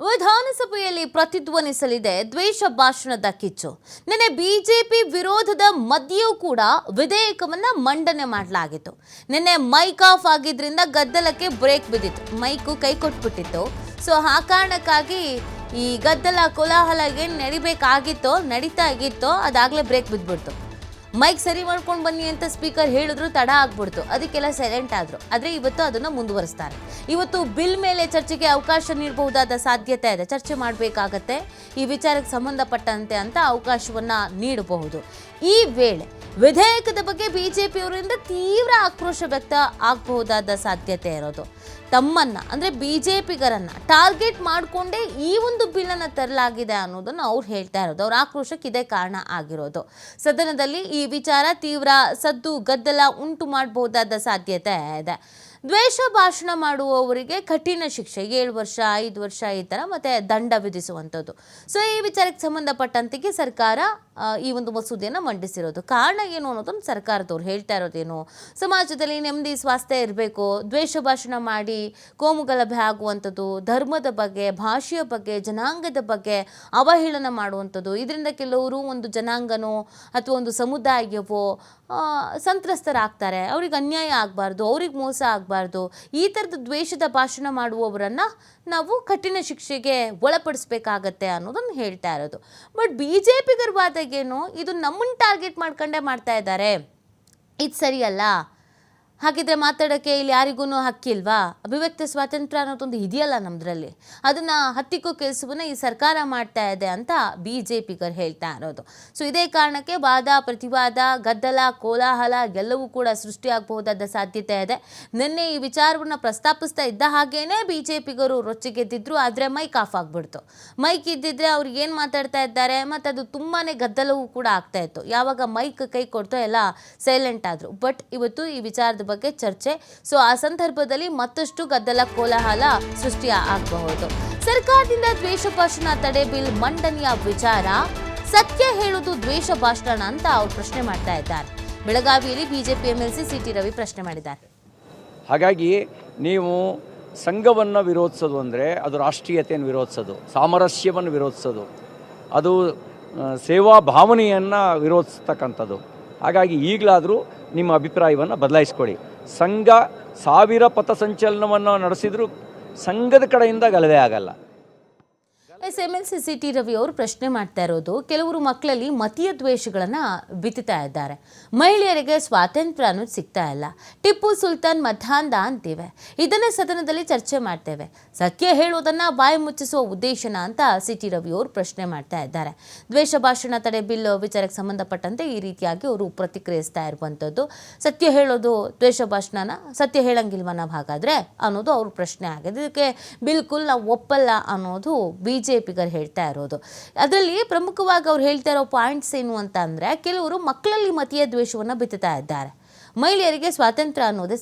ವಿಧಾನಸಭೆಯಲ್ಲಿ ಪ್ರತಿಧ್ವನಿಸಲಿದೆ ದ್ವೇಷ ಭಾಷಣದ ಕಿಚ್ಚು. ನಿನ್ನೆ ಬಿಜೆಪಿ ವಿರೋಧದ ಮಧ್ಯೆಯೂ ಕೂಡ ವಿಧೇಯಕವನ್ನ ಮಂಡನೆ ಮಾಡಲಾಗಿತ್ತು. ನಿನ್ನೆ ಮೈಕ್ ಆಫ್ ಆಗಿದ್ರಿಂದ ಗದ್ದಲಕ್ಕೆ ಬ್ರೇಕ್ ಬಿದ್ದಿತ್ತು. ಮೈಕು ಕೈ ಕೊಟ್ಬಿಟ್ಟಿತ್ತು. ಸೊ, ಆ ಕಾರಣಕ್ಕಾಗಿ ಈ ಗದ್ದಲ ಕೋಲಾಹಲ ಏನು ನಡಿಬೇಕಾಗಿತ್ತೋ, ನಡೀತಾ ಆಗಿತ್ತೋ ಅದಾಗಲೇ ಬ್ರೇಕ್ ಬಿದ್ದುಬಿಡ್ತು ಮೈಕ್ ಸರಿ ಮಾಡ್ಕೊಂಡು ಬನ್ನಿ ಅಂತ ಸ್ಪೀಕರ್ ಹೇಳಿದ್ರು ತಡ ಆಗ್ಬಿಡ್ತು. ಅದಕ್ಕೆಲ್ಲ ಸೈಲೆಂಟ್ ಆದರು. ಆದರೆ ಇವತ್ತು ಅದನ್ನು ಮುಂದುವರಿಸ್ತಾರೆ. ಇವತ್ತು ಬಿಲ್ ಮೇಲೆ ಚರ್ಚೆಗೆ ಅವಕಾಶ ನೀಡಬಹುದಾದ ಸಾಧ್ಯತೆ ಇದೆ. ಚರ್ಚೆ ಮಾಡಬೇಕಾಗತ್ತೆ. ಈ ವಿಚಾರಕ್ಕೆ ಸಂಬಂಧಪಟ್ಟಂತೆ ಅಂತ ಅವಕಾಶವನ್ನು ನೀಡಬಹುದು. ಈ ವೇಳೆ ವಿಧೇಯಕದ ಬಗ್ಗೆ ಬಿಜೆಪಿಯವರಿಂದ ತೀವ್ರ ಆಕ್ರೋಶ ವ್ಯಕ್ತ ಆಗಬಹುದಾದ ಸಾಧ್ಯತೆ ಇರೋದು. ತಮ್ಮನ್ನ ಜೆ ಪಿಗರನ್ನು ಟಾರ್ಗೆಟ್ ಮಾಡಿಕೊಂಡೇ ಈ ಒಂದು ಬಿಲ್ಲನ್ನು ತರಲಾಗಿದೆ ಅನ್ನೋದನ್ನು ಅವ್ರು ಹೇಳ್ತಾ ಇರೋದು. ಅವ್ರ ಆಕ್ರೋಶಕ್ಕೆ ಇದೇ ಕಾರಣ ಆಗಿರೋದು. ಸದನದಲ್ಲಿ ಈ ವಿಚಾರ ತೀವ್ರ ಸದ್ದು ಗದ್ದಲ ಉಂಟು ಮಾಡಬಹುದಾದ ಸಾಧ್ಯತೆ ಇದೆ. ದ್ವೇಷ ಭಾಷಣ ಮಾಡುವವರಿಗೆ ಕಠಿಣ ಶಿಕ್ಷೆ, ಏಳು ವರ್ಷ, ಐದು ವರ್ಷ ಈ ಥರ ಮತ್ತು ದಂಡ ವಿಧಿಸುವಂಥದ್ದು. ಸೊ ಈ ವಿಚಾರಕ್ಕೆ ಸಂಬಂಧಪಟ್ಟಂತೆ ಸರ್ಕಾರ ಈ ಒಂದು ಮಸೂದೆಯನ್ನು ಮಂಡಿಸಿರೋದು. ಕಾರಣ ಏನು ಅನ್ನೋದನ್ನು ಸರ್ಕಾರದವ್ರು ಹೇಳ್ತಾ ಇರೋದೇನು? ಸಮಾಜದಲ್ಲಿ ನೆಮ್ಮದಿ, ಸ್ವಾಸ್ಥ್ಯ ಇರಬೇಕು, ದ್ವೇಷ ಭಾಷಣ ಮಾಡಿ ಕೋಮುಗಲಭೆ ಆಗುವಂಥದ್ದು, ಧರ್ಮದ ಬಗ್ಗೆ, ಭಾಷೆಯ ಬಗ್ಗೆ, ಜನಾಂಗದ ಬಗ್ಗೆ ಅವಹೇಳನ ಮಾಡುವಂಥದ್ದು, ಇದರಿಂದ ಕೆಲವರು ಒಂದು ಜನಾಂಗನೋ ಅಥವಾ ಒಂದು ಸಮುದಾಯವೋ ಸಂತ್ರಸ್ತರಾಗ್ತಾರೆ. ಅವ್ರಿಗೆ ಅನ್ಯಾಯ ಆಗಬಾರ್ದು, ಅವ್ರಿಗೆ ಮೋಸ ಆಗಬಾರ್ದು. ಈ ಥರದ ದ್ವೇಷದ ಭಾಷಣ ಮಾಡುವವರನ್ನು ನಾವು ಕಠಿಣ ಶಿಕ್ಷೆಗೆ ಒಳಪಡಿಸ್ಬೇಕಾಗತ್ತೆ ಅನ್ನೋದನ್ನು ಹೇಳ್ತಾ ಇರೋದು. ಬಟ್ ಬಿ ಜೆ ಪಿಗರ ವಾದಗೇನು ಇದು ನಮ್ಮನ್ನು ಟಾರ್ಗೆಟ್ ಮಾಡ್ಕೊಂಡೇ ಮಾಡ್ತಾ ಇದ್ದಾರೆ. ಇದು ಸರಿಯಲ್ಲ? ಹಾಗಿದ್ರೆ ಮಾತಾಡೋಕ್ಕೆ ಇಲ್ಲಿ ಯಾರಿಗೂ ಹಕ್ಕಿಲ್ವಾ? ಅಭಿವ್ಯಕ್ತಿ ಸ್ವಾತಂತ್ರ್ಯ ಅನ್ನೋದೊಂದು ಇದೆಯಲ್ಲ ನಮ್ಮದ್ರಲ್ಲಿ ಅದನ್ನು ಹತ್ತಿಕ್ಕೋ ಕೆಲಸವನ್ನು ಈ ಸರ್ಕಾರ ಮಾಡ್ತಾ ಇದೆ ಅಂತ ಬಿ ಜೆ ಪಿಗರು ಹೇಳ್ತಾ ಇರೋದು. ಸೊ ಇದೇ ಕಾರಣಕ್ಕೆ ವಾದ, ಪ್ರತಿವಾದ, ಗದ್ದಲ, ಕೋಲಾಹಲ ಎಲ್ಲವೂ ಕೂಡ ಸೃಷ್ಟಿಯಾಗಬಹುದಾದ ಸಾಧ್ಯತೆ ಇದೆ. ನಿನ್ನೆ ಈ ವಿಚಾರವನ್ನು ಪ್ರಸ್ತಾಪಿಸ್ತಾ ಇದ್ದ ಹಾಗೇನೆ ಬಿ ಜೆ ಪಿಗರು ರೊಚ್ಚಿಗೆದ್ದಿದ್ರು ಆದರೆ ಮೈಕ್ ಆಫ್ ಆಗಿಬಿಡ್ತು. ಮೈಕ್ ಇದ್ದಿದ್ರೆ ಅವ್ರಿಗೆ ಏನು ಮಾತಾಡ್ತಾ ಇದ್ದಾರೆ, ಮತ್ತು ಅದು ತುಂಬಾ ಗದ್ದಲವೂ ಕೂಡ ಆಗ್ತಾ ಇತ್ತು. ಯಾವಾಗ ಮೈಕ್ ಕೈ ಕೊಡ್ತೋ ಎಲ್ಲ ಸೈಲೆಂಟ್ ಆದರು. ಬಟ್ ಇವತ್ತು ಈ ವಿಚಾರದ ಬಗ್ಗೆ ಚರ್ಚೆ. ಸೊ ಆ ಸಂದರ್ಭದಲ್ಲಿ ಮತ್ತಷ್ಟು ಗದ್ದಲ ಕೋಲಾಹಲ ಸೃಷ್ಟಿ ಆಗಬಹುದು ಸರ್ಕಾರದಿಂದ ದ್ವೇಷ ಭಾಷಣ ತಡೆ ಬಿಲ್ ಮಂಡನೆಯ ವಿಚಾರ. ಸತ್ಯ ಹೇಳುವುದು ದ್ವೇಷ ಭಾಷಣ ಅಂತ ಅವರು ಪ್ರಶ್ನೆ ಮಾಡ್ತಾ ಇದ್ದಾರೆ. ಬೆಳಗಾವಿಯಲ್ಲಿ ಬಿಜೆಪಿ ಎಂಎಲ್ಸಿ ಸಿಟಿ ರವಿ ಪ್ರಶ್ನೆ ಮಾಡಿದ್ದಾರೆ. ಹಾಗಾಗಿ ನೀವು ಸಂಘವನ್ನು ವಿರೋಧಿಸೋದು ಅಂದರೆ ಅದು ರಾಷ್ಟ್ರೀಯತೆಯನ್ನು ವಿರೋಧಿಸೋದು, ಸಾಮರಸ್ಯವನ್ನು ವಿರೋಧಿಸೋದು. ಅದು ಸೇವಾ ಭಾವನೆಯನ್ನು ವಿರೋಧಿಸ್ತಕ್ಕಂಥದ್ದು. ಹಾಗಾಗಿ ಈಗಲಾದರೂ ನಿಮ್ಮ ಅಭಿಪ್ರಾಯವನ್ನು ಬದಲಾಯಿಸ್ಕೊಳ್ಳಿ. ಸಂಘ ಸಾವಿರ ಪಥಸಂಚಲನವನ್ನು ನಡೆಸಿದರೂ ಸಂಘದ ಕಡೆಯಿಂದ ಗಲಭೆ ಆಗಲ್ಲ. S M L C C T Ravi ಅವರು ಪ್ರಶ್ನೆ ಮಾಡ್ತಾ ಇರೋದು, ಕೆಲವರು ಮಕ್ಕಳಲ್ಲಿ ಮತೀಯ ದ್ವೇಷಗಳನ್ನು ಬಿತ್ತುತ್ತಾ ಇದ್ದಾರೆ. ಮಹಿಳೆಯರಿಗೆ ಸ್ವಾತಂತ್ರ್ಯ ಅನ್ನೋದು ಸಿಗ್ತಾ ಇಲ್ಲ. ಟಿಪ್ಪು ಸುಲ್ತಾನ್ ಮಧ್ಯಾಹ್ನ ಅಂತೀವಿ. ಇದನ್ನು ಸದನದಲ್ಲಿ ಚರ್ಚೆ ಮಾಡ್ತೇವೆ. ಸತ್ಯ ಹೇಳೋದನ್ನು ಬಾಯಿ ಮುಚ್ಚಿಸುವ ಉದ್ದೇಶನ ಅಂತ ಸಿ ಟಿ ರವಿ ಅವರು ಪ್ರಶ್ನೆ ಮಾಡ್ತಾ ಇದ್ದಾರೆ. ದ್ವೇಷ ಭಾಷಣ ತಡೆ ಬಿಲ್ ವಿಚಾರಕ್ಕೆ ಸಂಬಂಧಪಟ್ಟಂತೆ ಈ ರೀತಿಯಾಗಿ ಅವರು ಪ್ರತಿಕ್ರಿಯಿಸ್ತಾ ಇರುವಂಥದ್ದು ಸತ್ಯ ಹೇಳೋದು ದ್ವೇಷ ಭಾಷಣನ, ಸತ್ಯ ಹೇಳಂಗಿಲ್ವ ನಾವು ಹಾಗಾದ್ರೆ ಅನ್ನೋದು ಅವ್ರ ಪ್ರಶ್ನೆ ಆಗಿದೆ. ಇದಕ್ಕೆ ಬಿಲ್ಕುಲ್ ನಾವು ಒಪ್ಪಲ್ಲ ಅನ್ನೋದು ಬಿ ಜೆ ಹೇಳ್ತಾ ಇರೋದು. ಅದರಲ್ಲಿ ಪ್ರಮುಖವಾಗಿ ಅವ್ರು ಹೇಳ್ತಾ ಇರೋ ಪಾಯಿಂಟ್ಸ್ ಏನು ಅಂತ ಅಂದರೆ, ಕೆಲವರು ಮಕ್ಕಳಲ್ಲಿ ಮತೀಯ ದ್ವೇಷವನ್ನು ಬಿತ್ತುತ್ತಾ ಇದ್ದಾರೆ. ಮಹಿಳೆಯರಿಗೆ ಸ್ವಾತಂತ್ರ್ಯ ಅನ್ನೋದೇ